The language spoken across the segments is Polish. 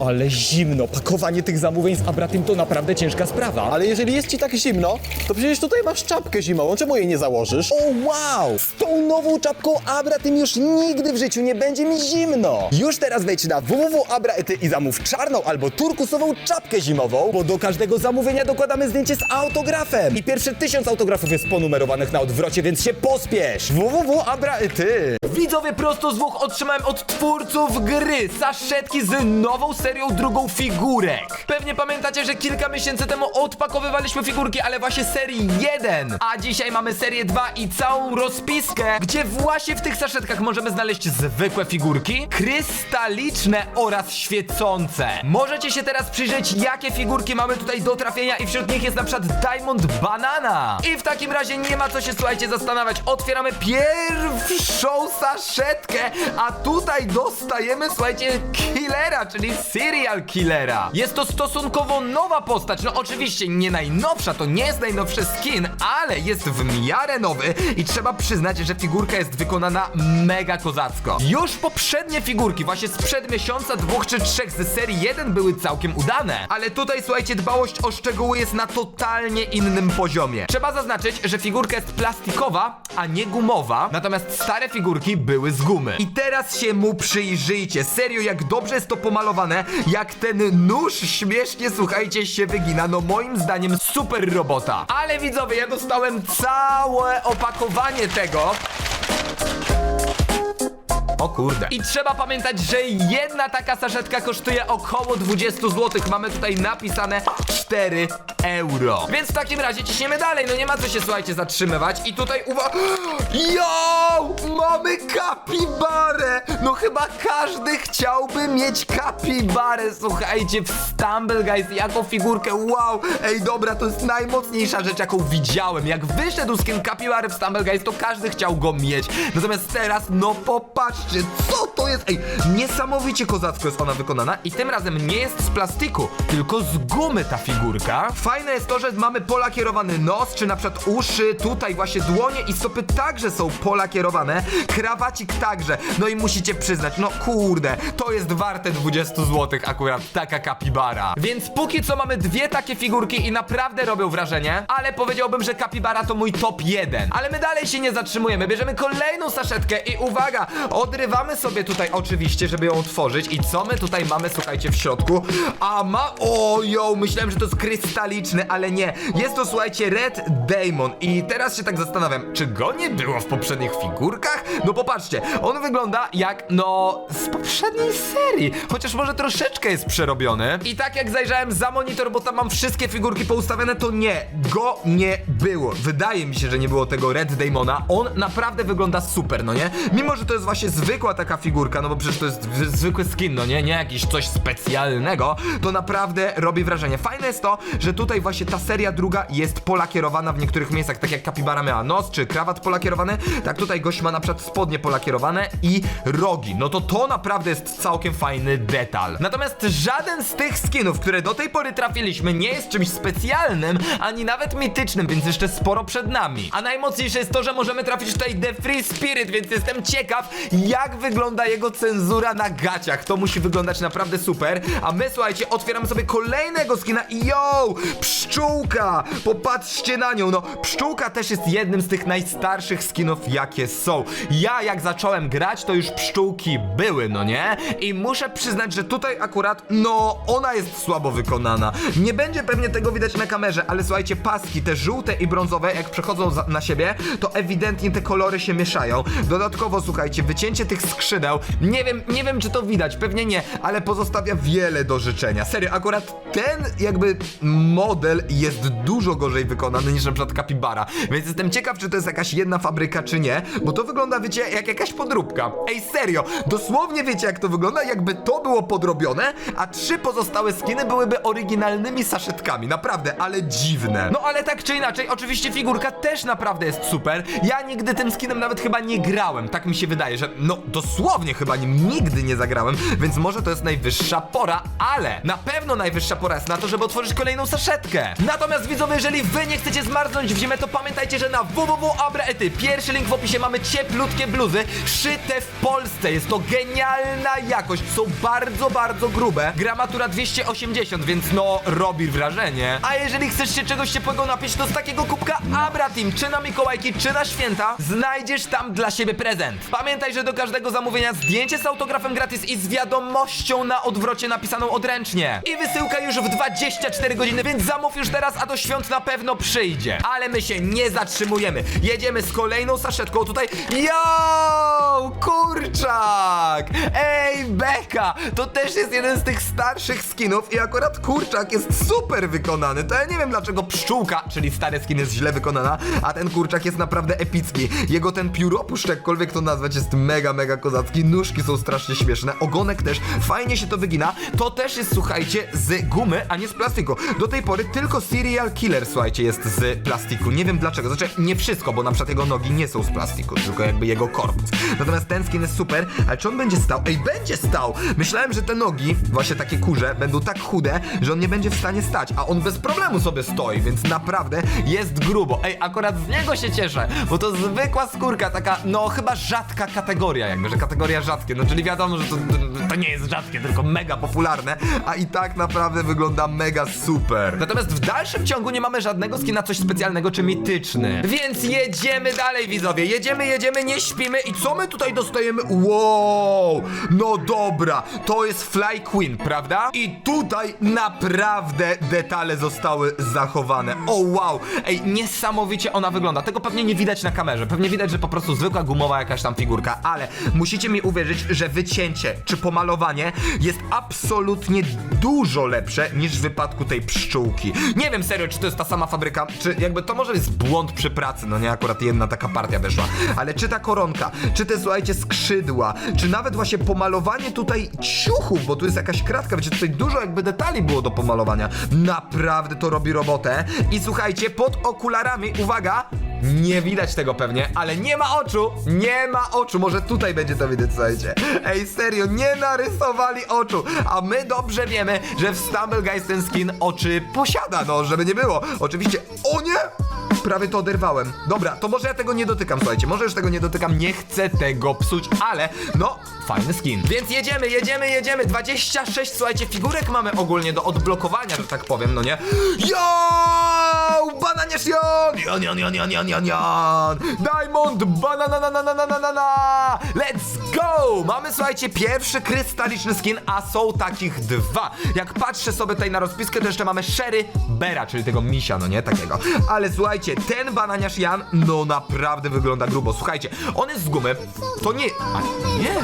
ale zimno. Pakowanie tych zamówień z Abratym to naprawdę ciężka sprawa. Ale jeżeli jest ci tak zimno, to przecież tutaj masz czapkę zimową, czemu jej nie założysz? O wow! Z tą nową czapką Abratym już nigdy w życiu nie będzie mi zimno. Już teraz wejdź na www.abraety i zamów czarną albo turkusową czapkę zimową, bo do każdego zamówienia dokładamy zdjęcie z autografem. I pierwsze tysiąc autografów jest ponumerowanych na odwrocie, więc się pospiesz. www.abraety. Widzowie prosto z Włoch otrzymałem od twórców gry saszetki z nową serią drugą figurek. Pewnie pamiętacie, że kilka miesięcy temu odpakowywaliśmy figurki, ale właśnie serii 1. A dzisiaj mamy serię 2 i całą rozpiskę, gdzie właśnie w tych saszetkach możemy znaleźć zwykłe figurki, krystaliczne oraz świecące. Możecie się teraz przyjrzeć, jakie figurki mamy tutaj do trafienia i wśród nich jest na przykład Diamond Banana. I w takim razie nie ma co się, słuchajcie, zastanawiać. Otwieramy pierwszą saszetkę, a tutaj dostajemy, słuchajcie, killera, czyli serial killera. Jest to stosunkowo nowa postać. No oczywiście nie najnowsza, to nie jest najnowszy skin, ale jest w miarę nowy i trzeba przyznać, że figurka jest wykonana mega kozacko. Już poprzednie figurki, właśnie sprzed miesiąca, dwóch czy trzech z serii 1 były całkiem udane. Ale tutaj, słuchajcie, dbałość o szczegóły jest na totalnie innym poziomie. Trzeba zaznaczyć, że figurka jest plastikowa, a nie gumowa, natomiast stare figurki były z gumy. I teraz się mu przyjrzyjcie. Serio, jak dobrze jest to pomalowane, jak ten nóż śmiesznie, słuchajcie, się wygina. No moim zdaniem super robota. Ale widzowie, ja dostałem całe opakowanie tego. O kurde. I trzeba pamiętać, że jedna taka saszetka kosztuje około 20 zł. Mamy tutaj napisane 4 euro. Więc w takim razie ciśniemy dalej. No nie ma co się, słuchajcie, zatrzymywać. I tutaj uwaga. Yo! Mamy kapibarę! No chyba każdy chciałby mieć kapibarę. Słuchajcie, w Stumble Guys jako figurkę. Wow! Ej, dobra, to jest najmocniejsza rzecz, jaką widziałem. Jak wyszedł skin kapibary w Stumble Guys, to każdy chciał go mieć. Natomiast teraz, no popatrzcie, co to jest? Ej, niesamowicie kozacko jest ona wykonana i tym razem nie jest z plastiku, tylko z gumy ta figurka. Fajne jest to, że mamy polakierowany nos, czy na przykład uszy, tutaj właśnie dłonie i stopy także są polakierowane, krawacik także. No i musicie przyznać, no kurde, to jest warte 20 zł akurat taka kapibara. Więc póki co mamy dwie takie figurki i naprawdę robią wrażenie, ale powiedziałbym, że kapibara to mój top 1. Ale my dalej się nie zatrzymujemy, bierzemy kolejną saszetkę i uwaga, odrywamy sobie tutaj oczywiście, żeby ją otworzyć i co my tutaj mamy, słuchajcie, w środku? A ma... O, yo, myślałem, że to jest krystaliczny, ale nie. Jest to, słuchajcie, Red Demon i teraz się tak zastanawiam, czy go nie było w poprzednich figurkach? No popatrzcie, on wygląda jak, no, z poprzedniej serii, chociaż może troszeczkę jest przerobiony. I tak jak zajrzałem za monitor, bo tam mam wszystkie figurki poustawione, to nie, go nie było. Wydaje mi się, że nie było tego Red Demona. On naprawdę wygląda super, no nie? Mimo, że to jest właśnie zwykła taka figurka, no bo przecież to jest zwykły skin, no nie? Nie jakiś coś specjalnego, to naprawdę robi wrażenie. Fajne jest to, że tutaj właśnie ta seria druga jest polakierowana w niektórych miejscach, tak jak Kapibara miała nos czy krawat polakierowany, tak tutaj gość ma na przykład spodnie polakierowane i rogi. No to to naprawdę jest całkiem fajny detal. Natomiast żaden z tych skinów, które do tej pory trafiliśmy, nie jest czymś specjalnym, ani nawet mitycznym, więc jeszcze sporo przed nami. A najmocniejsze jest to, że możemy trafić tutaj The Free Spirit, więc jestem ciekaw, jak wygląda jego cenzura na gaciach. To musi wyglądać naprawdę super. A my, słuchajcie, otwieramy sobie kolejnego skina i yo! Pszczółka! Popatrzcie na nią, no. Pszczółka też jest jednym z tych najstarszych skinów, jakie są. Ja, jak zacząłem grać, to już pszczółki były, no nie? I muszę przyznać, że tutaj akurat, no, ona jest słabo wykonana. Nie będzie pewnie tego widać na kamerze, ale słuchajcie, paski, te żółte i brązowe, jak przechodzą na siebie, to ewidentnie te kolory się mieszają. Dodatkowo, słuchajcie, wycięcie tych skrzydeł, nie wiem, nie wiem czy to widać, pewnie nie, ale pozostawia wiele do życzenia. Serio, akurat ten jakby model jest dużo gorzej wykonany niż na przykład Capybara, więc jestem ciekaw, czy to jest jakaś jedna fabryka, czy nie, bo to wygląda, wiecie, jak jakaś podróbka. Ej, serio, dosłownie wiecie, jak to wygląda, jakby to było podrobione, a trzy pozostałe skiny byłyby oryginalnymi saszetkami, naprawdę, ale dziwne. No ale tak czy inaczej, oczywiście figurka też naprawdę jest super. Ja nigdy tym skinem nawet chyba nie grałem, tak mi się wydaje, że no dosłownie chyba nim nigdy nie zagrałem, więc może to jest najwyższa pora, ale na pewno najwyższa pora jest na to, żeby otworzyć kolejną saszetkę. Natomiast widzowie, jeżeli wy nie chcecie zmarznąć w zimę, to pamiętajcie, że na www.abraety, pierwszy link w opisie, mamy cieplutkie bluzy szyte w Polsce. Jest to genialna jakość, są bardzo, bardzo grube. Gramatura 280, więc no robi wrażenie. A jeżeli chcesz się czegoś ciepłego napić, to z takiego kubka Abra Team, czy na Mikołajki, czy na święta, znajdziesz tam dla siebie prezent. Pamiętaj, że do każdego zamówienia zdjęcie z autografem gratis i z wiadomością na odwrocie napisaną odręcznie. I wysyłka już w 24 godziny, więc zamów już teraz, a do świąt na pewno przyjdzie. Ale my się nie zatrzymujemy. Jedziemy z kolejną saszetką tutaj. Yo! Kurczak! Ej, Beka! To też jest jeden z tych starszych skinów i akurat kurczak jest super wykonany. To ja nie wiem dlaczego pszczółka, czyli stary skin jest źle wykonana, a ten kurczak jest naprawdę epicki. Jego ten pióropuszcz, jakkolwiek to nazwać, jest mega, mega kozacki. Nóżki są strasznie śmieszne, ogonek też. Fajnie się to wygina. To też jest, słuchajcie, z gumy, a nie z plastiku. Do tej pory tylko Serial Killer, słuchajcie, jest z plastiku. Nie wiem dlaczego. Znaczy, nie wszystko, bo na przykład jego nogi nie są z plastiku, tylko jakby jego korpus. Natomiast ten skin jest super, ale czy on będzie stał? Ej, będzie stał! Myślałem, że te nogi, właśnie takie kurze, będą tak chude, że on nie będzie w stanie stać, a on bez problemu sobie stoi, więc naprawdę jest grubo. Ej, akurat z niego się cieszę, bo to zwykła skórka, taka, no chyba rzadka kategoria, jakby, że kategoria rzadkie, no czyli wiadomo, że to, to nie jest rzadkie, tylko mega popularne, a i tak naprawdę wygląda mega super. Natomiast w dalszym ciągu nie mamy żadnego skina coś specjalnego czy mityczny. Więc jedziemy dalej, widzowie. Jedziemy, jedziemy, nie śpimy. I co my tutaj dostajemy? Wow! No dobra, to jest Fly Queen, prawda? I tutaj naprawdę detale zostały zachowane. O wow! Ej, niesamowicie ona wygląda. Tego pewnie nie widać na kamerze. Pewnie widać, że po prostu zwykła gumowa jakaś tam figurka, ale musicie mi uwierzyć, że wycięcie czy pomalowanie jest absolutnie dużo lepsze niż w wypadku tej pszczółki. Nie wiem serio, czy to jest ta sama fabryka, czy jakby to może jest błąd przy pracy, no nie akurat jedna taka partia wyszła, ale czy ta koronka, czy te słuchajcie skrzydła, czy nawet właśnie pomalowanie tutaj ciuchów, bo tu jest jakaś kratka, wiecie, tutaj dużo jakby detali było do pomalowania. Naprawdę to robi robotę. I słuchajcie, pod okularami, uwaga, nie widać tego pewnie, ale nie ma oczu, nie ma oczu, może tutaj będzie to widać, słuchajcie. Ej, serio, nie narysowali oczu, a my dobrze wiemy, że w Stumble Guys ten skin oczy posiada, no, żeby nie było. Oczywiście, o nie! Prawie to oderwałem. Dobra, to może ja tego nie dotykam, słuchajcie. Może już tego nie dotykam, nie chcę tego psuć, ale no, fajny skin. Więc jedziemy, jedziemy, jedziemy. 26, słuchajcie, figurek mamy ogólnie do odblokowania, że tak powiem, no nie? Yo! Bananiarz Jon! Jon, Jon, Jon, Jon, Jon, Jon, Jon! Diamond! Banana, na, na, na, na, na, na, na! Let's go! Mamy, słuchajcie, pierwszy krystaliczny skin, a są takich dwa. Jak patrzę sobie tutaj na rozpiskę, to jeszcze mamy Sherry Bera, czyli tego misia, no nie? Takiego. Ale słuchajcie, ten bananiarz Jan, no naprawdę wygląda grubo. Słuchajcie, on jest z gumy. To nie... A nie...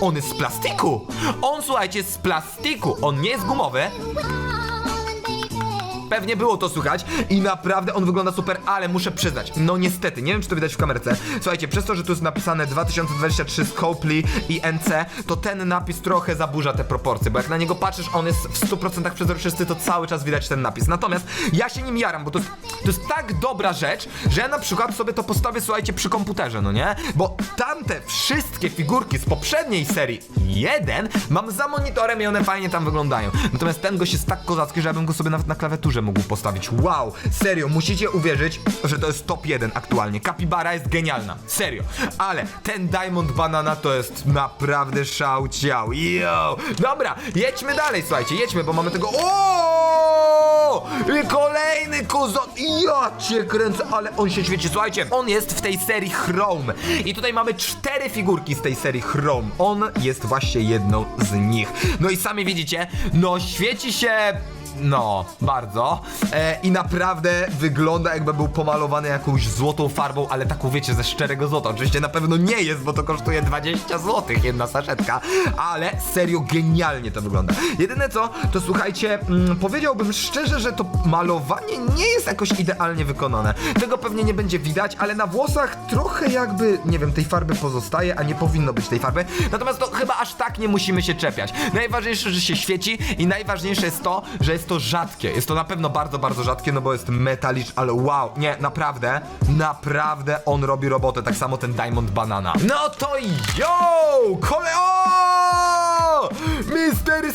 On jest z plastiku! On, słuchajcie, z plastiku. On nie jest gumowy, Pewnie było to słychać i naprawdę on wygląda super, ale muszę przyznać, no niestety, nie wiem czy to widać w kamerce. Słuchajcie, przez to, że tu jest napisane 2023 Scopely i NC, to ten napis trochę zaburza te proporcje, bo jak na niego patrzysz, on jest w 100% przezroczysty, to cały czas widać ten napis. Natomiast ja się nim jaram, bo to jest, to jest tak dobra rzecz, że ja na przykład sobie to postawię, słuchajcie, przy komputerze, no nie? Bo tamte wszystkie figurki z poprzedniej serii 1 mam za monitorem i one fajnie tam wyglądają. Natomiast ten gość jest tak kozacki, że ja bym go sobie nawet na klawiaturze mógł postawić. Wow, serio, musicie uwierzyć, że to jest top 1 aktualnie. Capybara jest genialna, serio. Ale ten Diamond Banana to jest naprawdę szał ciał. Yo! Dobra, jedźmy dalej, słuchajcie, jedźmy, bo mamy tego... O! Kolejny kozon... Ja cię kręcę, ale on się świeci. Słuchajcie, on jest w tej serii Chrome. I tutaj mamy cztery figurki z tej serii Chrome. On jest właśnie jedną z nich. No i sami widzicie, no świeci się no, bardzo. E, I naprawdę wygląda jakby był pomalowany jakąś złotą farbą, ale taką wiecie, ze szczerego złota. Oczywiście na pewno nie jest, bo to kosztuje 20 zł jedna saszetka, ale serio genialnie to wygląda. Jedyne co, to słuchajcie, mm, powiedziałbym szczerze, że to malowanie nie jest jakoś idealnie wykonane. Tego pewnie nie będzie widać, ale na włosach trochę jakby, nie wiem, tej farby pozostaje, a nie powinno być tej farby. Natomiast to chyba aż tak nie musimy się czepiać. Najważniejsze, że się świeci i najważniejsze jest to, że jest jest to rzadkie. Jest to na pewno bardzo, bardzo rzadkie, no bo jest metalicz, ale wow, nie, naprawdę, naprawdę on robi robotę. Tak samo ten Diamond Banana. No to yo! Kole... O! Mr.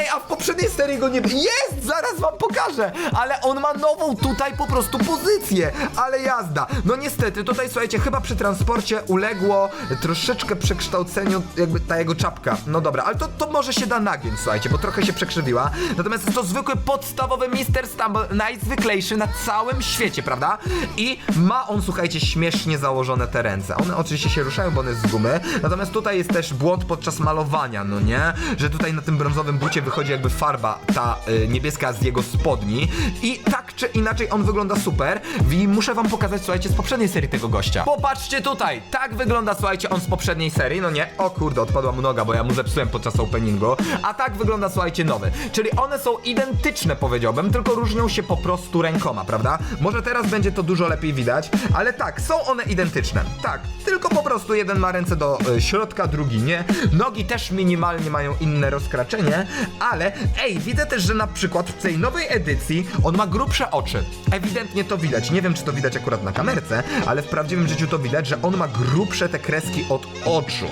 Ej, a w poprzedniej serii go nie... Jest! Zaraz wam pokażę! Ale on ma nową tutaj po prostu pozycję. Ale jazda. No niestety, tutaj słuchajcie, chyba przy transporcie uległo troszeczkę przekształceniu jakby ta jego czapka. No dobra, ale to, to może się da nagiąć, słuchajcie, bo trochę się przekrzywiła. Natomiast jest to zwykły, podstawowy Mr. Stumble, najzwyklejszy na całym świecie, prawda? I ma on, słuchajcie, śmiesznie założone te ręce. One oczywiście się ruszają, bo one z gumy. Natomiast tutaj jest też błąd podczas malowania, no nie? Że tutaj na tym brązowym bucie wychodzi jakby farba ta y, niebieska z jego spodni. I tak czy inaczej on wygląda super. I muszę wam pokazać, słuchajcie, z poprzedniej serii tego gościa. Popatrzcie tutaj! Tak wygląda, słuchajcie, on z poprzedniej serii, no nie? O kurde, odpadła mu noga, bo ja mu zepsułem podczas openingu. A tak wygląda, słuchajcie, nowy. Czyli one są identyczne, powiedziałbym, tylko różnią się po prostu rękoma, prawda? Może teraz będzie to dużo lepiej widać, ale tak, są one identyczne. Tak, tylko po prostu jeden ma ręce do y, środka, drugi nie. Nogi też minimalnie mają inne rozkraczenie, ale ej, widzę też, że na przykład w tej nowej edycji on ma grubsze oczy. Ewidentnie to widać. Nie wiem, czy to widać akurat na kamerce, ale w prawdziwym życiu to widać, że on ma grubsze te kreski od oczu.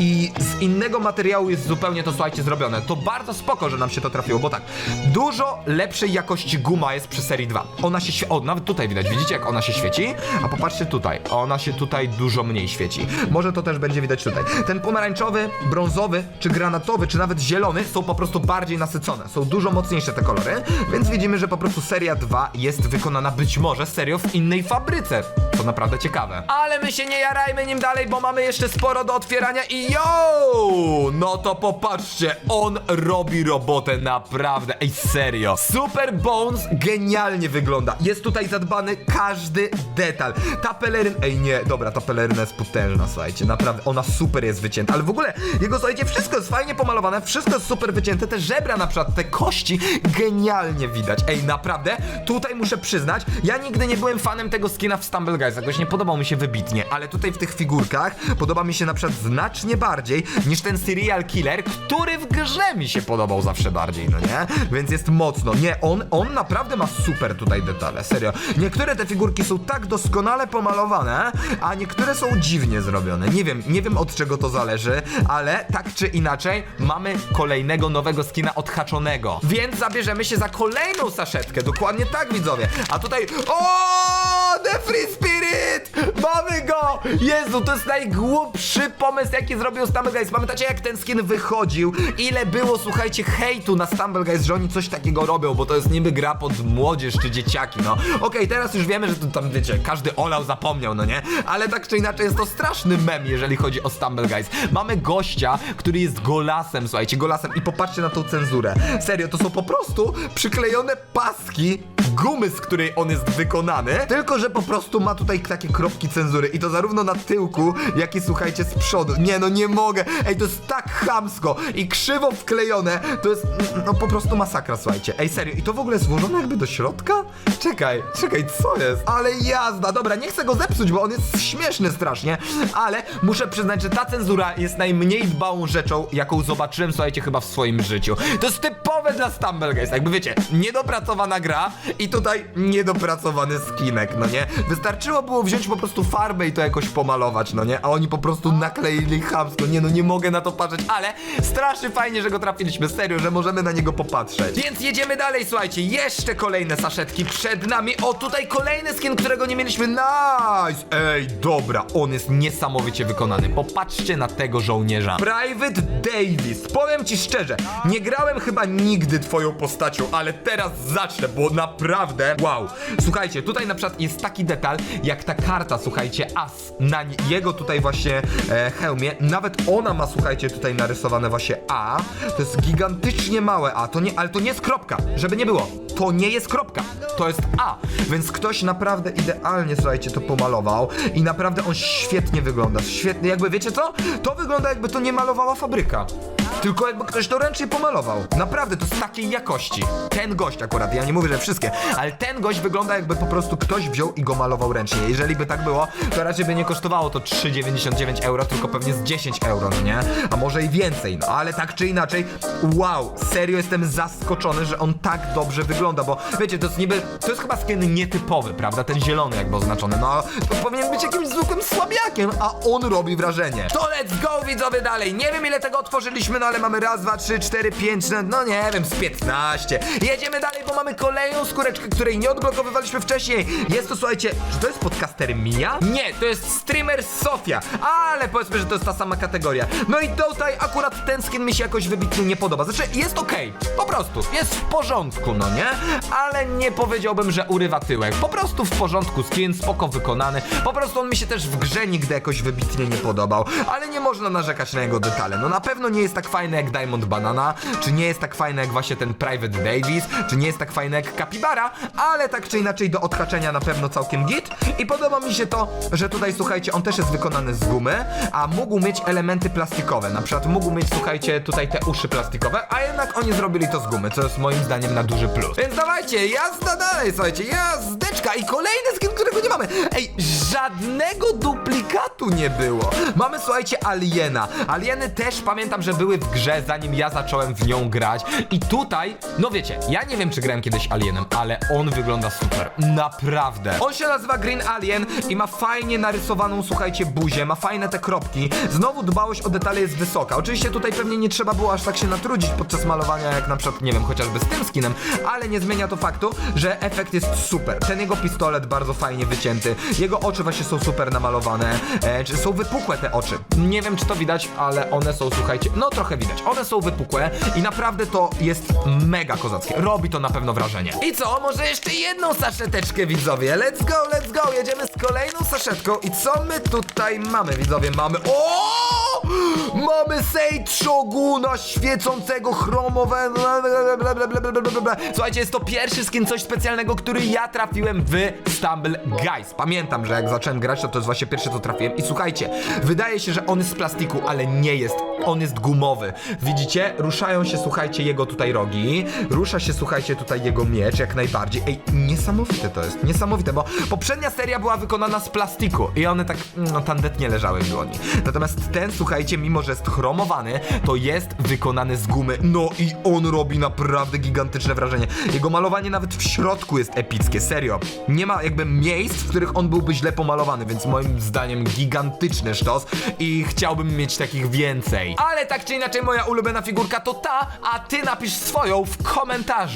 I z innego materiału jest zupełnie to, słuchajcie, zrobione. To bardzo spoko, że nam się to trafiło, bo tak, dużo lepszej jakości guma jest przy serii 2. Ona się, świe- o, nawet tutaj widać, widzicie jak ona się świeci? A popatrzcie tutaj, ona się tutaj dużo mniej świeci. Może to też będzie widać tutaj. Ten pomarańczowy, brązowy, czy granatowy, czy nawet zielony są po prostu bardziej nasycone. Są dużo mocniejsze te kolory, więc widzimy, że po prostu seria 2 jest wykonana być może serio w innej fabryce. To naprawdę ciekawe. Ale my się nie jarajmy nim dalej, bo mamy jeszcze sporo do otwierania i yo! No to popatrzcie, on robi robotę naprawdę. Ej, serio. Super Bones genialnie wygląda. Jest tutaj zadbany każdy detal. Ta peleryna... Ej, nie, dobra, ta peleryna jest potężna, słuchajcie. Naprawdę, ona super jest wycięta. Ale w ogóle, jego, słuchajcie, wszystko jest fajnie pomalowane, wszystko jest super wycięte. Te żebra na przykład, te kości genialnie widać. Ej, naprawdę, tutaj muszę przyznać, ja nigdy nie byłem fanem tego skina w Stumble Guys. Jakoś nie podobał mi się wybitnie, ale tutaj w tych figurkach podoba mi się na przykład znacznie bardziej niż ten serial killer, który w grze mi się podobał zawsze bardziej, no nie? Więc jest mocno. Nie, on, on naprawdę ma super tutaj detale, serio. Niektóre te figurki są tak doskonale pomalowane, a niektóre są dziwnie zrobione. Nie wiem, nie wiem od czego to zależy, ale tak czy inaczej mamy kolejnego nowego skina odhaczonego. Więc zabierzemy się za kolejną saszetkę. Dokładnie tak, widzowie. A tutaj... O! The Free Spirit! Mamy go! Jezu, to jest najgłupszy pomysł, jaki zrobił Stumble Guys. Pamiętacie, jak ten skin wychodził? Ile było, słuchajcie, hejtu na Stumble Guys, że oni coś takiego robią, bo to jest niby gra pod młodzież czy dzieciaki, no. Okej, teraz już wiemy, że to tam, wiecie, każdy olał zapomniał, no nie? Ale tak czy inaczej jest to straszny mem, jeżeli chodzi o Stumble Guys. Mamy gościa, który jest golasem, słuchajcie, golasem i popatrzcie na tą cenzurę. Serio, to są po prostu przyklejone paski gumy, z której on jest wykonany, tylko że po prostu ma tutaj takie kropki cenzury i to zarówno na tyłku, jak i słuchajcie z przodu. Nie no, nie mogę. Ej, to jest tak chamsko i krzywo wklejone, to jest no po prostu masakra, słuchajcie. Ej, serio, i to w ogóle jest włożone jakby do środka? Czekaj, czekaj, co jest? Ale jazda, dobra, nie chcę go zepsuć, bo on jest śmieszny strasznie, ale muszę przyznać, że ta cenzura jest najmniej dbałą rzeczą, jaką zobaczyłem, słuchajcie, chyba w swoim życiu. To jest typowe dla Stumble Guys, jakby wiecie, niedopracowana gra i tutaj niedopracowany skinek, no nie? Wystarczyło było wziąć po prostu farbę i to jakoś pomalować, no nie? A oni po prostu nakleili chamsko, nie no, nie mogę na to patrzeć, ale strasznie fajnie, że go trafiliśmy, serio, że możemy na niego popatrzeć. Więc jedziemy dalej, słuchajcie, jeszcze kolejne saszetki przed nami. O, tutaj kolejny skin, którego nie mieliśmy, nice! Ej, dobra, on jest niesamowicie wykonany. Popatrzcie na tego żołnierza. Private Davis, powiem ci szczerze, nie grałem chyba nigdy twoją postacią, ale teraz zacznę, bo naprawdę, wow. Słuchajcie, tutaj na przykład jest taki detal, jak ta karta, słuchajcie, as na jego tutaj właśnie e, hełmie, nawet ona ma, słuchajcie, tutaj narysowane właśnie A, to jest gigantycznie małe A, to nie, ale to nie jest kropka, żeby nie było, to nie jest kropka, to jest A, więc ktoś naprawdę idealnie, słuchajcie, to pomalował i naprawdę on świetnie wygląda, świetnie, jakby wiecie co? To wygląda jakby to nie malowała fabryka. tylko jakby ktoś to ręcznie pomalował. Naprawdę, to jest takiej jakości. Ten gość akurat, ja nie mówię, że wszystkie, ale ten gość wygląda jakby po prostu ktoś wziął i go malował ręcznie. Jeżeli by tak było, to raczej by nie kosztowało to 3,99 euro, tylko pewnie z 10 euro, no nie? A może i więcej, no ale tak czy inaczej, wow, serio jestem zaskoczony, że on tak dobrze wygląda, bo wiecie, to jest niby, to jest chyba skin nietypowy, prawda? Ten zielony jakby oznaczony, no powinien być jakimś zwykłym słabiakiem, a on robi wrażenie. To let's go widzowie dalej, nie wiem ile tego otworzyliśmy, no ale mamy raz, dwa, trzy, cztery, pięć, no, no nie wiem, z 15. Jedziemy dalej, bo mamy kolejną skóreczkę, której nie odblokowywaliśmy wcześniej. Jest to, słuchajcie, czy to jest podcaster Mia? Nie, to jest streamer Sofia, ale powiedzmy, że to jest ta sama kategoria. No i tutaj akurat ten skin mi się jakoś wybitnie nie podoba. Znaczy, jest okej, po prostu, jest w porządku, no nie? Ale nie powiedziałbym, że urywa tyłek. Po prostu w porządku, skin spoko wykonany. Po prostu on mi się też w grze nigdy jakoś wybitnie nie podobał. Ale nie można narzekać na jego detale. No na pewno nie jest tak fajny jak Diamond Banana, czy nie jest tak fajny jak właśnie ten Private Davis, czy nie jest tak fajny jak Capybara, ale tak czy inaczej do odhaczenia na pewno całkiem git. I podoba mi się to, że tutaj słuchajcie, on też jest wykonany z gumy, a mógł mieć elementy plastikowe. Na przykład mógł mieć, słuchajcie, tutaj te uszy plastikowe, a jednak oni zrobili to z gumy, co jest moim zdaniem na duży plus. Więc dawajcie, jazda dalej, słuchajcie, jazdeczka i kolejny skin, którego nie mamy. Ej, żadnego duplikatu nie było. Mamy, słuchajcie, Aliena. Alieny też pamiętam, że były w grze, zanim ja zacząłem w nią grać. I tutaj, no wiecie, ja nie wiem, czy grałem kiedyś Alienem, ale on wygląda super. Naprawdę. On się nazywa Green Alien i ma fajnie narysowaną, słuchajcie, buzię, ma fajne te kropki. Znowu dbałość o detale jest wysoka. Oczywiście tutaj pewnie nie trzeba było aż tak się natrudzić podczas malowania, jak na przykład, nie wiem, chociażby z tym skinem, ale nie zmienia to faktu, że efekt jest super. Ten jego pistolet bardzo fajnie wycięty, jego oczy właśnie są super namalowane, e, czy są wypukłe te oczy. Nie wiem, czy to widać, ale one są, słuchajcie, no trochę widać. One są wypukłe i naprawdę to jest mega kozackie. Robi to na pewno wrażenie. I co, może jeszcze jedną saszeteczkę, widzowie? Let's go, let's go, jedziemy z kolejną saszetką i co my tutaj mamy, widzowie? Mamy... O! Mamy Seid Shoguna świecącego chromowego. Słuchajcie, jest to pierwszy skin coś specjalnego, który ja trafiłem w Stumble Guys. Pamiętam, że jak zacząłem grać, to to jest właśnie pierwsze, co trafiłem. I słuchajcie, wydaje się, że on jest z plastiku, ale nie jest. On jest gumowy. Widzicie? Ruszają się, słuchajcie, jego tutaj rogi. Rusza się, słuchajcie, tutaj jego miecz, jak najbardziej. Ej, niesamowite to jest. Niesamowite, bo poprzednia seria była wykonana z plastiku i one tak, no, tandetnie leżały w dłoni. Natomiast ten, słuchajcie, mimo że jest chromowany, to jest wykonany z gumy. No i on robi naprawdę gigantyczne wrażenie. Jego malowanie nawet w środku jest epickie, serio. Nie ma jakby miejsc, w których on byłby źle pomalowany, więc moim zdaniem gigantyczny sztos i chciałbym mieć takich więcej. Ale tak czy inaczej moja ulubiona figurka to ta, a ty napisz swoją w komentarzu.